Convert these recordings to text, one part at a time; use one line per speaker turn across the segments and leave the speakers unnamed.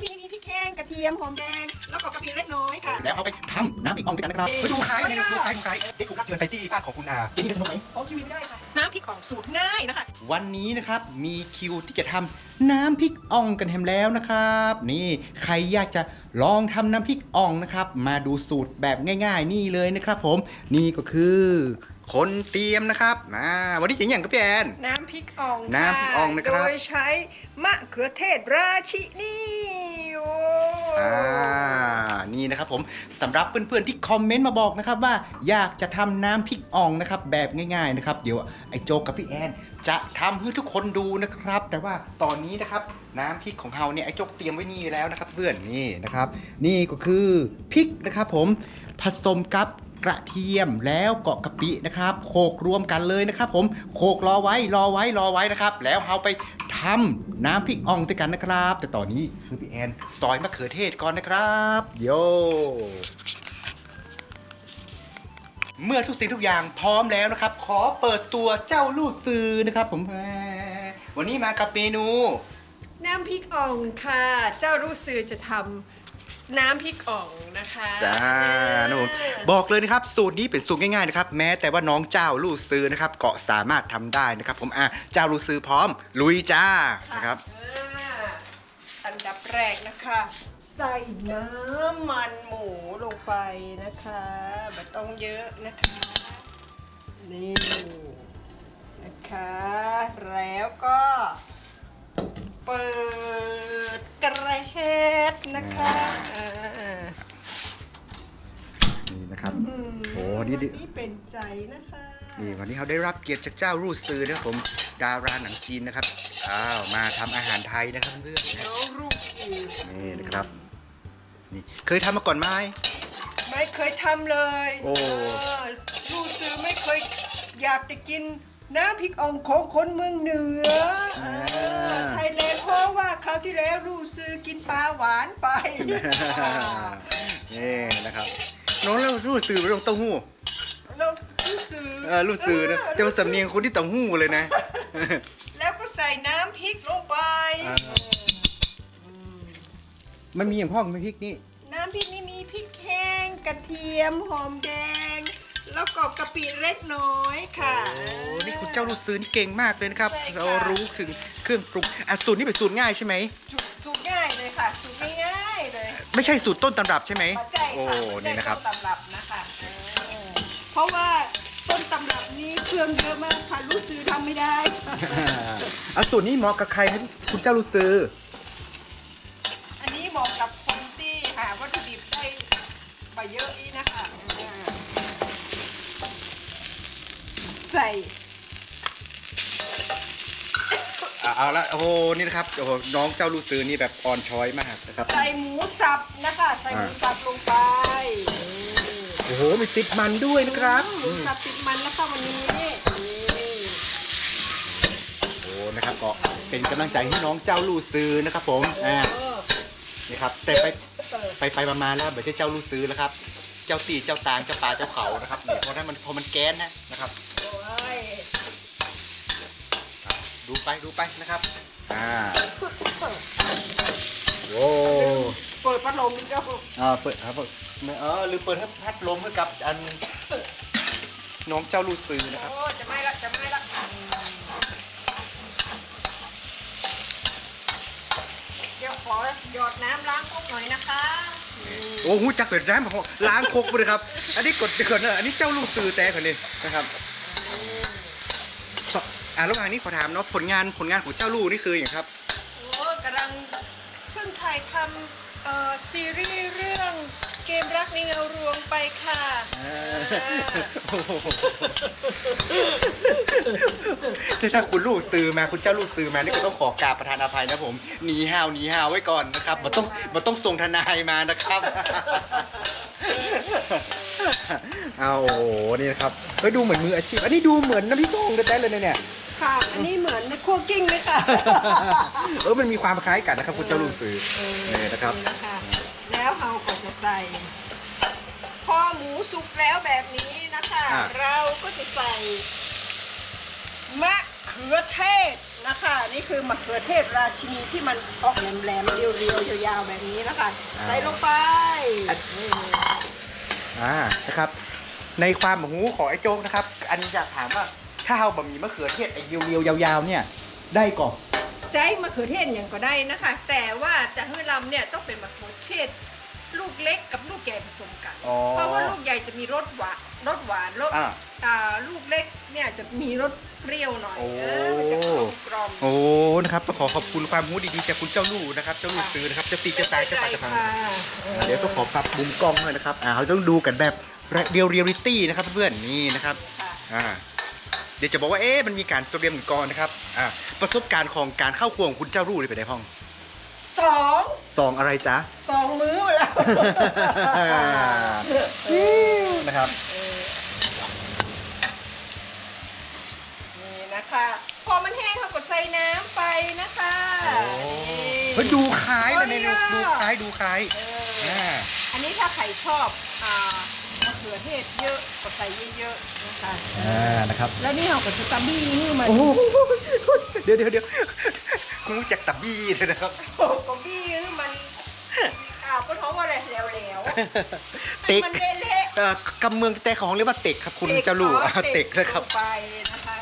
ำพริกนี้พริกแห้งกระเทียมหอมแดงแล้วก็กะปิเล็กน้อยค่ะ
แล้วเอาไปทำน้ำพริกอ่องด้วยกันนะครับไปดูขายเลยดูขายดูขายเด็กคุณครับเชิญไปที่บ้านของคุณอาที่นี่จะทำไหม
ของทีวีไม่ได้ค่ะน้ำพริกของสูตรง่ายนะคะ
วันนี้นะครับมีคิวที่จะทำน้ำพริกอ่องกันแฮมแล้วนะครับ นี่ใครอยากจะลองทำน้ำพริกอ่องนะครับ มาดูสูตรแบบง่าย ๆ นี่เลยนะครับ ผมนี่ก็คือคนเตรียมนะครับอ่าวันนี้จะอย่างกับพี่แอน
น้ำพริกอ่อง
น้ำพริกอ่องนะครับ
โดยใช้มะเขือเทศราชินีโอ่า
นี่นะครับผมสำหรับเพื่อนๆที่คอมเมนต์มาบอกนะครับว่าอยากจะทำน้ำพริกอ่องนะครับแบบง่ายๆนะครับเดี๋ยวไอ้โจกกับพี่แอนจะทำให้ทุกคนดูนะครับ แต่ว่าตอนนี้นะครับน้ำพริกของเราเนี่ยไอ้โจกเตรียมไว้นี่แล้วนะครับ เพื่อนนี่นะครับ นี่ก็คือพริกนะครับผมผสมกับกระเทียมแล้วก็กะปินะครับโขกรวมกันเลยนะครับ ผมโขกรอไว้รอไว้รอไว้นะครับ แล้วเอาไป ทำน้ำพริกอ่องด้วยกันนะครับ แต่ตอนนี้คือพี่แอนซอยมะเขือเทศก่อนนะครับ โย เมื่อทุกสิ่งทุกอย่างพร้อมแล้วนะครับ ขอเปิดตัวเจ้าลูกซือนะครับ ผมแหมวันนี้มากับเมนู
น้ำพริกอ่องค่ะ เจ้ารู้สื่อจะทำ น้ำพริกอ่องนะคะ
จ้านะผมบอกเลยนะครับ สูตรนี้เป็นสูตรง่ายๆนะครับ แม้แต่ว่าน้องเจ้าลูกซื้อนะครับก็สามารถทำได้นะครับ ผมอะเจ้าลูกซื้อพร้อม ลุยจ้านะครับ
อ่าอันดับแรกนะคะ ใส่น้ำมันหมูลงไปนะคะไม่ต้องเยอะนะคะ นี่นะคะ แล้วก็ เปิดกระเฮ็ดนะคะอ่า
นี่นะครับ
อืม
โอ้นี่ดิ
นี่เป็นใจนะคะ
นี่วันนี้เขาได้รับเกียรติจากเจ้าลูกซื้อนะครับผมดาราหนังจีนนะครับอ้าวมาทำอาหารไทยนะครับเพื่อนๆ
น้องลูกสื่อ
นี่นะครับนี่เคยทำมาก่อนไหม
ไม่เคยทำเลย
โอ้
เอลูกซื้อไม่เคยอยากจะกิน น้ำพริกอ่องของคนเมืองเหนือเออไทยแลนด์เพราะว่าคราวที่แล้วลูกซื้อกินปลาหวานไป
นี่นะครับ น้องแล้วลูกซื้อไม่ต้องเต้าหู้
แล้วลูกซื้อ
เออลูกซื้อนะจะมาสำเนียงคนที่เต้าหู้เลยนะ
แล้วก็ใส่น้ำพริกลงไป
อ่ามันมีอย่างพ่องไหมพริกนี่
น้ำพริกนี่มีพริกแห้งกระเทียมหอมแดง แล้วก็กะปิเล็กน้อยค่ะ
โอ้นี่คุณเจ้าลูกซื้อนี่เก่งมากเลยนะครับ
ใช่ค่ะ
เรารู้ถึงเครื่องปรุงอะสูตรนี้เป็นสูตรง่ายใช่ไหม
สูตรสูตรง่ายเลยค่ะสูตรง่ายๆเลย
ไม่ใช่สูตรต้นตำรับใช่ไหม
มาใจ
โอ้
ค่ะไม่
นี่
ใช่
นะครับ
ต้นตำรับนะคะเออเพราะว่าต้นตำรับนี้เครื่องเยอะมากค่ะลูกซื้อทำไม่ได้
เอาสูตรนี้เหมาะกับใครครับคุณเจ้าลูกซื้อ
อันนี้เหมาะกับคนที่หาวัตถุดิบได้มาเยอะอีนะคะอ่าใส่
อะ เอาละโอ้โหนี่นะครับโอ้โหน้องเจ้าลูกซื้อนี่แบบอ่อนช้อยมากนะครับ
ใส่หมูสับนะคะ ใส่หมูสับลงไป
โอ้โหมีติดมันด้วยนะครับ
หมูสับติดมันแล้วค่ะวันนี้นี่
โอ้นะครับก็เป็นกำลังใจให้น้องเจ้าลูกซื้อนะครับ ผมอ่า
เออ
นี่ครับแต่ไป
เปิด
ไปไปมามาแล้วไม่ใช่เจ้าลูกซื้อแล้วครับ เจ้าตีเจ้าตางเจ้าปลาเจ้าเขานะครับนี่เพราะนั้นมันพอมันแก๊สนะนะครับ
โอ้ย
ดูไปดูไปนะครับ อ่าโอ้
เปิดพัดลมนี่ก็
อ่าเปิดครับเปิดเออหรือเปิดให้พัดลมให้กับอันน้องเจ้าลูกซื้อนะครับ
โอ้จะไม่ละจะไม่ละเดี๋ยวขอหยอดน้ำล้างครกหน่อยนะคะ
โอ้โหจักเป็ดร้านผมล้างครกเลยครับ อันนี้กดก่อนนะอันนี้เจ้าลูกซื้อแต่คนนี้นะครับส อ่าระหว่างนี้ขอถามเนาะผลงานผลงานของเจ้าลูกนี่คืออย่างครับ
โอ้กำลังเพิ่งถ่ายทำเอ่อซีรีส์เรื่องเกมรักในเงารวงไปค่ะ
โอ้โหถ้าคุณลูกซื้อมาคุณเจ้าลูกซื้อมานี่ก็ต้องขอกราบประธานอภัยนะผมหนีห้าวหนีห้าวไว้ก่อนนะครับมันต้องมันต้องส่งทนายมานะครับ เอาโอ้โหนี่นะครับเฮ้ยดูเหมือนมืออาชีพ อันนี้ดูเหมือนน้ำพริกโอ่งแท้ๆเลยนะเนี่ย
ค่ะ อันนี้เหมือนในคั่วกิ้งเลยค่ะ
เออมันมีความคล้ายกันนะครับคุณเจ้าลูกซื้อนี่นะครับ
นะคะแล้วเราก็จะใส่พอหมูสุกแล้วแบบนี้นะคะ
อะ
เราก็จะใส่มะเขือเทศนะคะ นี่คือมะเขือเทศราชินีที่มันออกแหลมๆเรียวๆยาวๆแบบนี้นะคะ
อ่า
ใส่ลงไป
อะ
นี่
อ่านะครับ ในความหูของไอ้โจ๊กนะครับ อันนี้อยากถามว่า ถ้าเอาบะหมี่มะเขือเทศไอ้เรียวๆยาวๆเนี่ยได้ก่อน
ใจมะเขือเทศอย่างก็ได้นะคะ แต่ว่าจะให้ลำเนี่ยต้องเป็นมะเขือเทศ ลูกเล็กกับลูกใหญ่ผสมกัน
อ๋อ
เพราะว่าลูกใหญ่จะมีรสหวานรสหวานรส
อ่า
อ่าลูกเล็กเนี่ยจะมีรสเปรี้ยวหน่อย
โอ้
เออมันจะกลมกล่อม
โอ้นะครับต้องขอขอบคุณความรู้ดีๆจากคุณเจ้าลู่นะครับ เจ้าลู่ซื้อนะครับเจ้าปีเจ้าตายเจ้าป่าเจ้าพัง
ค่ะออ
เดี๋ยวต้องขอปรับมุมกล้องหน่อยนะครับ อ่าเราต้องดูกันแบบเรียลเรียลิตี้นะครับเพื่อนๆ นี่นะครับ
ค่ะ
อ่า เดี๋ยวจะบอกว่าเอ๊ะมันมีการเตรียมก่อนนะครับอ่าประสบการณ์ของการเข้าครัวของคุณเจ้าลู่นี่เป็นไงพ้อง
สอง
ซองอะไรจ๊ะ
สองมื้อมาแล้วเออ
นะครับ
เออนี่นะคะ พอมันแห้งเขาก็ใส่น้ำไปนะคะ
เฮ้ยดูคล้ายเลยเนี่ย
โอ้ย
ดูคล้ายดูคล้าย
เออ
อ่า
อันนี้ถ้าใครชอบอ่ามะ เขือเทศเยอะก็ใส่เยอะๆนะคะ
อ่านะครับ
แล้วนี่เราก็จะตำบี้ให้มัน
โอ้โหเดี๋ยวเดี๋ยวเดี๋ยวคุณรู้จักตับบี้เลยนะครับ
โอ้ก็บี้ให้มันอ้าวก็ท้องว่าอะไรแล้วๆให้
เต็ก
มันเละ
เอ่อกำเมืองแต่ของเรียกว่าเต็กครับ
ๆ
คุณเจ้าลู่อะเต็กนะครับ
ลงไปนะคะ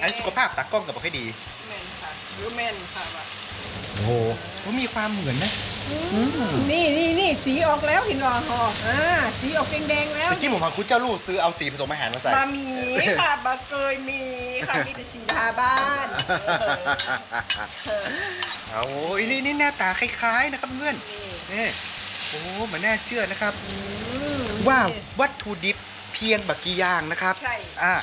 อันนี้สุขภาพตากล้องกับบอกให้ดี
แม่นค่ะหรือแม่นค่ะว่ะ
โอ้โหมันมีความเหมือนนะม
นี่นี่นี่สีออกแล้วเห็นหรอฮออ่าสีออกแดงๆแล้ว
เมื่อกี้ผมพาคุณเจ้าลู่ซื้อเอาสีผสมอาหารมาใส่
บะหมี่ค่ะบะเกยมีค่ะมีแต่สีทาบ้านเออ
เอาโอ้ยนี่นี่หน้าตาคล้ายๆนะครับเพื่อน
นี่
นี่โอ้เหมือนน่าเชื่อนะครับ
อืม
ว่าวัตถุดิบเพียงบักกี่อย่างนะครับ
ใช่
อ่า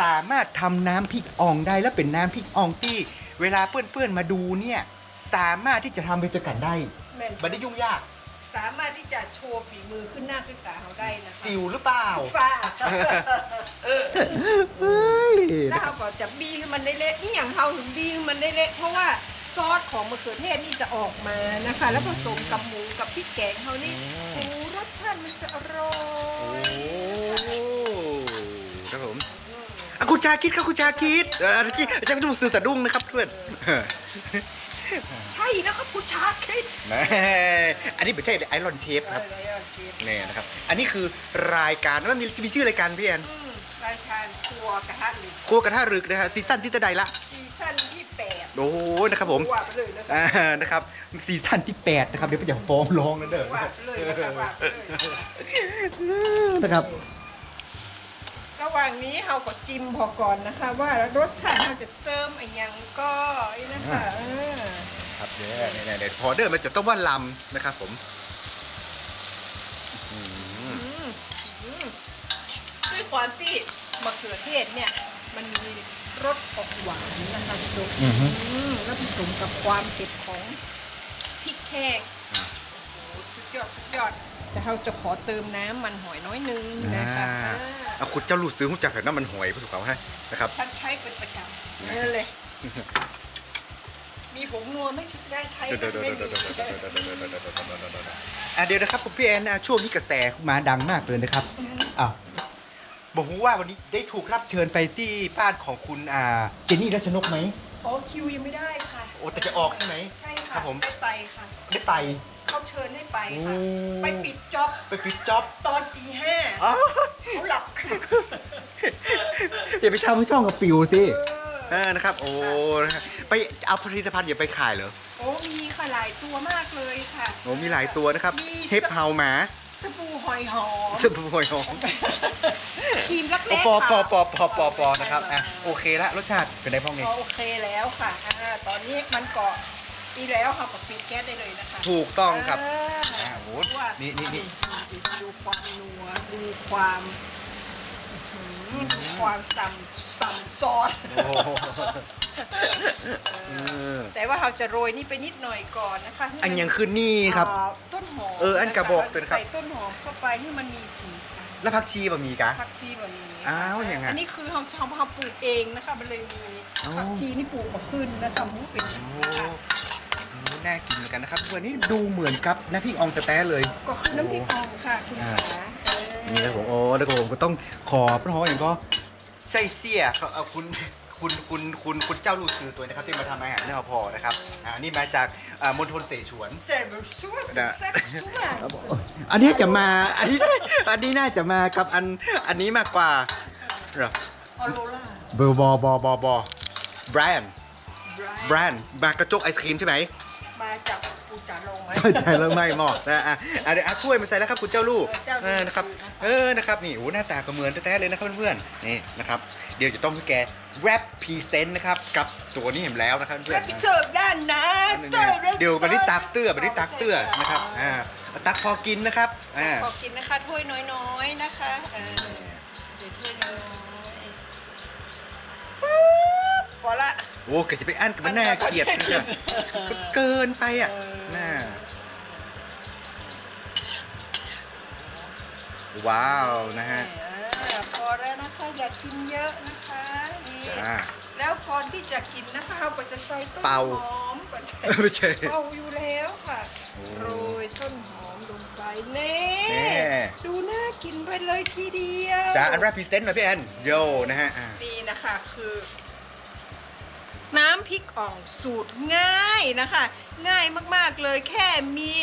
สามารถทำน้ำพริกอ่องได้และเป็นน้ำพริกอ่องที่ เวลาเพื่อนๆมาดูเนี่ยสามารถที่จะทำไปด้วยกันได้
แม่น
ไม่ได้ยุ่งยาก
สามารถที่จะโชว์ฝีมือขึ้นหน้าขึ้นตาเขาได้นะคะ
สิวหรือเปล่า
ฟ้า
เฮ้ย
แล้วเขาก็จะบี้ให้มันได้เละนี่อย่างเขาถึงบี้ให้มันได้เละเพราะว่าซอสของมะเขือเทศนี่จะออกมานะคะ แล้วผสมกับหมูกับพริกแกงเขานี่โอ้รสชาติมันจะอร่อ
โอ้
ย
ครับผมอะคุณชาคิดครับคุณชาคิดเอออันนี้อาจารย์จะสื่อสะดุ้งนะครับเพื่อน
ใช่แล้วครับคุณชาคิด
แหมอันนี้ไม่ใช่ไอรอนเชฟครับ
อะไรอะเชฟ
นี่นะครับ อันนี้คือรายการว่ามีมีชื่อรายการพี่แอน
อืมรายการครัวกระทะหรือ
ครัวกระทะรึกนะฮะซีซั่นที่จะใดละ
ซีซั่นที่แปด
โอ้โหนะครับผม
ว่าไปเลยนะคะ
อ่านะครับซีซั่นที่8นะครับเดี๋ยวไปจะฟ้องร้องนะเด้อ
ว่าไปเลยนะคะว่าไปเลยนะคะ
นะครับ
ระหว่างนี้เราก็จิ้มพอก่อนนะคะ ว่ารสชาติเราจะเติมอะไรยังก็ไอ้นะคะเออ
ครับเดี๋ยวเนี่ยเนี่ยพอเดอร์มันจะต้องว่าลำนะครับผมอืม
อืมอืมด้วยความที่มะเขือเทศเนี่ย มันมีรสออกหวานนะคะคุณผู้ชม
อือฮึ
อืมแล้วผสมกับความเผ็ดของพริกแห้ง
อ่า
โอ้โหสุดยอดสุดยอด แต่เราจะขอเติมน้ำมันหอยน้อยนึงนะคะ
อ่า
อ่า
เอาคุณเจ้าลูกซื้อหุ้นจักแผ่นน้ำมันหอยผู้สุขเขาให้นะครับ
ฉันใช้เป็นประจำนั่นเลย มีผงนัวไหม่ได้ใช้ไหมไม่มี
อะเดี๋ยวนะครับคุณพี่แอนนะช่วงนี้กระแสมาดังมากเลยนะครับอ้าวบอกว่าวันนี้ได้ถูกรับเชิญไปที่บ้านของคุณอ่าเจนนี่รัชนกไหม
อ๋อคิวยังไม่ได้ค่ะ
โอ้แต่จะออกใช่ไหม
ใช่
ครั
ค่ะ
บผม
ได้ไปค่ะ
ได้ไป
เขาเชิญให้ไป
โอ้
ค่ะไปปิดจ็อบ
ไปปิดจ็อบ
ตอนตีห้า
อ๋อ
เขาหลับกัน
อย่าไปทำให้ช่องกับปิวสิ
เอ
เอ
อ
อนะครับ โอ้นะครับไปเอาผลิตภัณฑ์อย่าไปขายเหรอ
โอ้มีค่ะหลายตัวมากเลยค่ะ
โอ้มีหลายตัวนะครับ
มี
เทปเฮาหมา
สบู่หอยหอม
สบู่หอยหอม
ครีมรัก
โอ้
แร้
ปอปอ
ค่ะ
ปอปอปอปอนะครับอะโอเคละรสชาติเป็นไงพ่อไง
ก็โอเคแล้วค่ะอ่าตอนนี้มันเกาะ อีแล้วค่ะกับปิดแก๊สได้เลยนะคะ
ถูกต้องครับ
อ่า
อ่าโห
ว่า
นี่นี่นี่
ดูความนัวดูความอื้อหือดูความสัมสัมซอส
โอ้โหเออ
แต่ว่าเราจะโรยนี่ไปนิดหน่อยก่อนนะคะให้มัน
อันยังคือนี่ครับ
อ่าต้นหอม
เอออันกระบอก
ค
เป็นครับ
ใส่ต้นหอมเข้าไปให้มันมีสีสัน
แล้วผักชีบะหมี่กะ
ผักชีแบบนี้
อ้าวอย่างนั้น
อันนี้คือเราทำเราปลูกเองนะคะมันเลยมี
อ๋อ
ผักชีนี่ปลูกมาขึ้นนะคะหมูเป็น
โอ้
นะคะ
โห น่ากินเหมือนกันนะครับวันนี้ดูเหมือนกับน้ำพริกอองแต่แต่เลย
ก็คือน้ำพริกอ่องค่ะคุณ
อ่า
ขาเออ
นี่ครับผมโอ้แล้วก็ผมก็ต้องขอพระฮออย่างก็ใส่เสียเขาเอาคุณคคุณคุณคุณคุณเจ้าลูซือตัวนะครับที่มาทำอาหารให้เราพอนะครับอ่านี่มาจากอ่ามณฑลเสฉวน
เสร็จแล้วชัวร์เสร็จแล้วชัวร์
อันนี้จะมาอันนี้อันนี้น่าจะมากับอันอันนี้มากกว่าเหรอ
ออโรล่า
เบอร์บอบอบอบอแบรนด์แบรนด์มากระจกไอศครีมใช่ไหม
มาจากปูจาลงไหม
ใช่แล้วไม่หมอกนะอะอะเดี๋ยวอะถ้วยมาใส่แล้วครับคุณเจ้าลูก
เจ้าลูก
เออนะครับเออนะครับนี่โอ้หน้าตาก็เหมือนแท้ๆเลยนะครับเพื่อนๆนี่นะครับเดี๋ยวจะต้องให้แกแรปพรีเซนต์นะครับกับตัวนี้เห็นแล้วนะครับเพื่อ
แล้
น
วพี่
ๆ
เสิร์ฟด้านนะ
เดี๋ยวบันนี้ตักเตื้อบันนี้ตักเตื้อนะครับอ่าตักพอกินนะครับอ่า
ขอกินนะคะถ้วยน้อยๆนะคะเออเดี๋ยวถ้วยน้อยปุ๊บพ อละ
โอ้ก็จะไปอั้นกับมันน่าเกลียดเนี่ยก็เกินไปอะน่าว้าวนะฮะ
อ่าพอแล้วนะคะอย่ากินเยอะนะคะนี่
จ้า
แล้วก่อนที่จะกินนะคะเราก็จะใส่ต้น
เป่า
หอมก่อนจะ
ไม่ใช่
เป่าอยู่แล้วค่ะ
โอ้
โรยต้นหอมลงไปเน่
แน่
ดูน่ากินไปเลยทีเดียว
จ้าอันแรกพรีเซนต์หน่อยพี่แอนโยนะฮะอ่า
นี่นะคะคือ น้ำพริกอ่องสูตรง่ายนะคะ ง่ายมากๆเลยแค่มี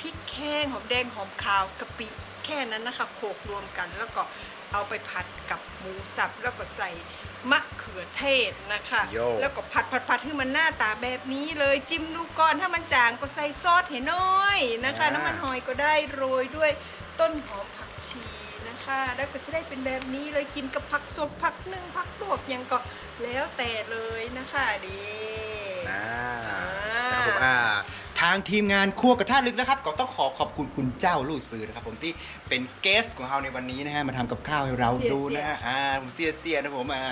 พริกแห้งหอมแดงหอมขาวกะปิแค่นั้นนะคะโขลกรวมกันแล้วก็เอาไปผัดกับหมูสับแล้วก็ใส่มะเขือเทศนะคะ
โย่
แล้วก็ผัดผัดผัดให้มันหน้าตาแบบนี้เลยจิ้มดูก่อนถ้ามันจางก็ใส่ซอสเห็นน้อยนะคะ น้ำมันหอยก็ได้โรยด้วยต้นหอมผักชีนะ คะแล้วก็จะได้เป็นแบบนี้เลยกินกับผักสดผักนึ่งผักลวกยังก็แล้วแต่เลยนะคะดี
อ่า
อ่า
นะครับผมอ่าทางทีมงานครัวกระทะลึกนะครับ ก็ต้องขอขอบคุณคุณเจ้าลู่ซือนะครับ ผมที่เป็นเกสของเราในวันนี้นะฮะมาทำกับข้าวให้เราดูนะฮะอ่าผมเสียเสียนะผมอ่า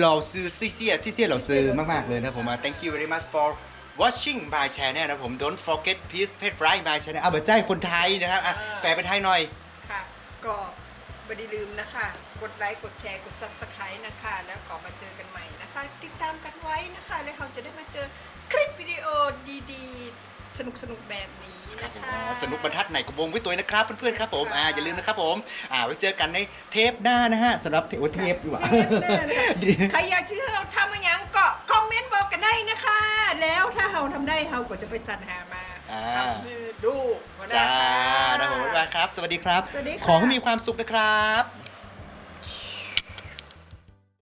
เราซื้อซีเสียซีเสียเราซื้อมากๆเลยนะผมอ่า thank you very much for watching my channel นะผม don't forget please pay right my channel เอาเบอร์ใจคนไทยนะครับอะแปลเป็นไทยหน่อย
ค่ะก็ ไม่ได้ลืมนะคะ กดไลค์ กดแชร์ กด subscribe นะคะ แล้วก็มาเจอกันใหม่นะคะ ติดตามกันไว้นะคะ แล้วเราจะได้มาเจอคลิปวิดีโอดีๆ สนุกๆ แบบนี้นะคะ
สนุกบรรทัดไหนก็วงไว้ตัวนะครับ เพื่อนๆครับผมอ่าอย่าลืมนะครับผมอ่าไว้เจอกันในเทปหน้านะฮะสำหรับเทปเทปดีกว่า
เทปหน้านะคะ ใครอยากเชื่อเราทำอะไรยังก็คอมเมนต์บอกกันได้นะคะ แล้วถ้าเราทำได้เราก็จะไปสรรหามา
อ่า
ทำให้ ดูนะ
จ้า
คะ
นะผมบ๊ายบายครับ สวัสดีครับ
สวัสดีค่ะ
ขอให้มีความสุขนะครับ